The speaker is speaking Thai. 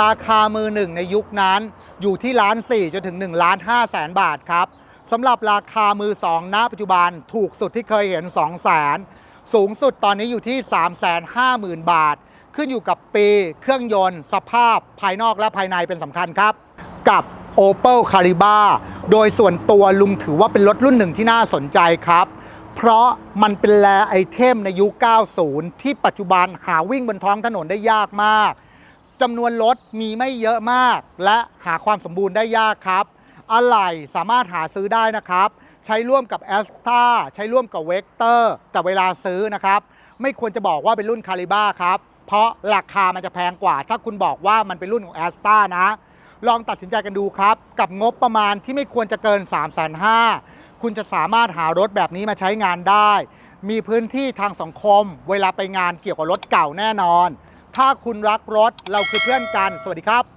ราคามือหนึ่งในยุคนั้น อยู่ที่ล้านสี่จนถึง1ล้าน5แสนบาทครับสำหรับราคามือสองณปัจจุบันถูกสุดที่เคยเห็น 2 0 0แสนสูงสุดตอนนี้อยู่ที่ 3 5 0 0 0 0 บาท ขึ้นอยู่กับปี เครื่องยนต์ สภาพภายนอกและภายในเป็นสำคัญครับ กับ Opel Cariba โดยส่วนตัวลุงถือว่าเป็นรถรุ่นหนึ่งที่น่าสนใจครับ เพราะมันเป็นแลไอเทมในยุค 90 ที่ปัจจุบันหาวิ่งบนท้องถนนได้ยากมาก จำนวนรถมีไม่เยอะมาก และหาความสมบูรณ์ได้ยากครับ อะไหล่สามารถหาซื้อได้นะครับ ใช้ร่วมกับ a s t a ใช้ร่วมกับเวกเตอร์แต่เวลาซื้อนะครับ ไม่ควรจะบอกว่าเป็นรุ่นคา l ิบ้าครับ เพราะราคามันจะแพงกว่า ถ้าคุณบอกว่ามันเป็นรุ่นของ a s t a นะ ลองตัดสินใจกันดูครับ กับงบประมาณที่ไม่ควรจะเกิน 3 5 0 0 0 0คุณจะสามารถหารถแบบนี้มาใช้งานได้ มีพื้นที่ทางสังคม เวลาไปงานเกี่ยวกับรถเก่าแน่นอน ถ้าคุณรักรถเราคือเพื่อนกัน สวัสดีครับ